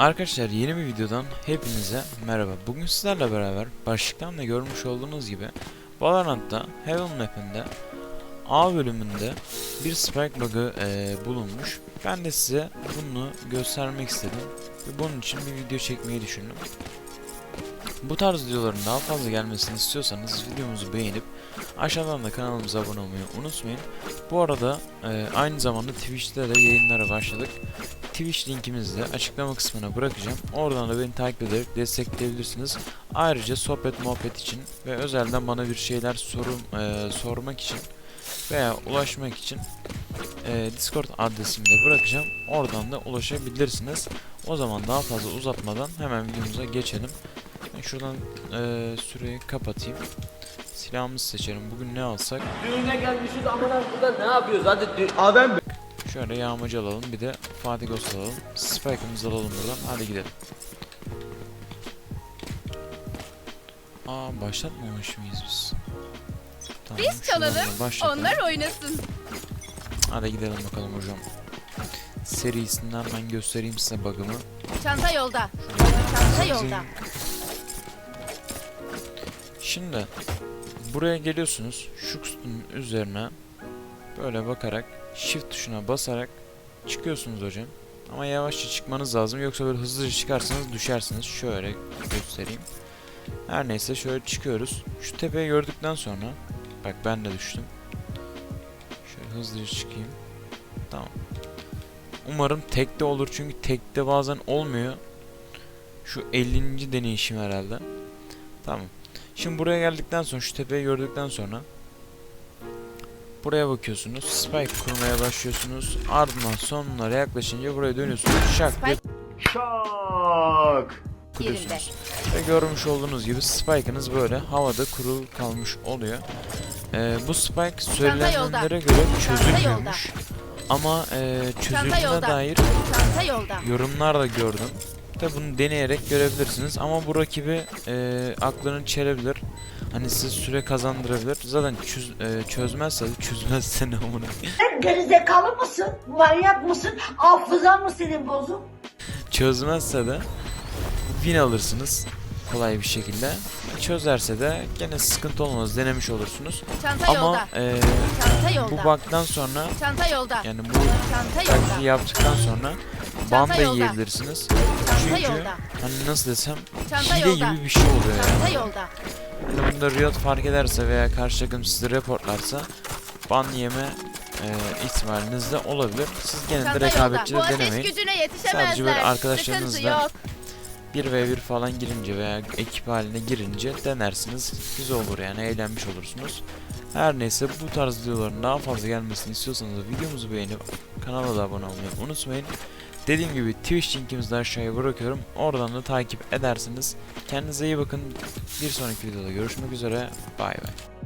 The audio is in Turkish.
Arkadaşlar yeni bir videodan hepinize merhaba. Bugün sizlerle beraber başlıktan da görmüş olduğunuz gibi Valorant'ta Heaven Map'inde A bölümünde bir spike bug'ı eee, bulunmuş. Ben de size bunu göstermek istedim ve bunun için bir video çekmeyi düşündüm. Bu tarz videoların daha fazla gelmesini istiyorsanız videomuzu beğenip aşağıdan da kanalımıza abone olmayı unutmayın. Bu arada eee, aynı zamanda Twitch'te de yayınlara başladık. Twitch linkimizi de açıklama kısmına bırakacağım. Oradan da beni takip ederek destekleyebilirsiniz. Ayrıca sohbet muhabbet için ve özelden bana bir şeyler sorum, eee, sormak için veya ulaşmak için eee, Discord adresimi de bırakacağım. Oradan da ulaşabilirsiniz. O zaman daha fazla uzatmadan hemen videomuza geçelim. Ben şuradan eee, süreyi kapatayım. Silahımızı seçelim. Bugün ne alsak? Düğüne gelmişiz amına burada ne yapıyoruz? Hadi dü- Adem Şöyle yağmacı alalım. Bir de Fatih Ghost alalım. Spike'ımızı alalım buradan. Hadi gidelim. Aa başlatmamış mıyız biz? Tamam, Biz çalalım, onlar oynasın. Hadi gidelim bakalım hocam. Serisinden ben göstereyim size bug'ımı. Çanta yolda. Çanta yolda. Şimdi buraya geliyorsunuz. Şu kutunun üzerine böyle bakarak shift tuşuna basarak çıkıyorsunuz hocam. Ama yavaşça çıkmanız lazım yoksa böyle hızlıca çıkarsanız düşersiniz. Şöyle göstereyim. Her neyse şöyle çıkıyoruz. Şu tepeyi gördükten sonra bak ben de düştüm. Şöyle hızlıca çıkayım. Tamam. Umarım tekte olur çünkü tekte bazen olmuyor. Şu 50. deneyişim herhalde. Tamam. Şimdi buraya geldikten sonra şu tepeyi gördükten sonra buraya bakıyorsunuz. Spike kurmaya başlıyorsunuz. Ardından sonlara yaklaşınca buraya dönüyorsunuz. Şak diye şak. kuruyorsunuz. Ve görmüş olduğunuz gibi Spike'ınız böyle havada kurul kalmış oluyor. Ee, bu Spike söylenenlere göre çözülmüyormuş. Ama e, çözüldüğüne yolda. dair yorumlar da gördüm. Tabi bunu deneyerek görebilirsiniz ama bu rakibi e, aklını çelebilir. Hani size süre kazandırabilir. Zaten çöz, e, çözmezse de çözmezse ne amına. Sen gerizekalı mısın? Manyak mısın? Hafızan mı senin bozuk? Çözmezse de win alırsınız kolay bir şekilde. Çözerse de gene sıkıntı olmaz denemiş olursunuz. Çanta Ama yolda. e, Çanta bu yolda. bug'dan sonra Çanta yolda. yani bu Çanta taktiği yolda. yaptıktan sonra ban da yolda. yiyebilirsiniz. Çanta Çünkü yolda. hani nasıl desem Çanta hile yolda. gibi bir şey oluyor yani. Çanta yolda. Yani bunda Riot fark ederse veya karşı takım sizi reportlarsa ban yeme e, ihtimaliniz de olabilir. Siz gene de Çanta yolda. rekabetçi Bu de ateş denemeyin. gücüne yetişemezler. Sadece böyle Sıkıntı arkadaşlarınızla yok. 1v1 falan girince veya ekip haline girince denersiniz. Güzel olur yani eğlenmiş olursunuz. Her neyse bu tarz videoların daha fazla gelmesini istiyorsanız videomuzu beğenip kanala da abone olmayı unutmayın. Dediğim gibi Twitch linkimizi de aşağıya bırakıyorum. Oradan da takip edersiniz. Kendinize iyi bakın. Bir sonraki videoda görüşmek üzere. Bay bay.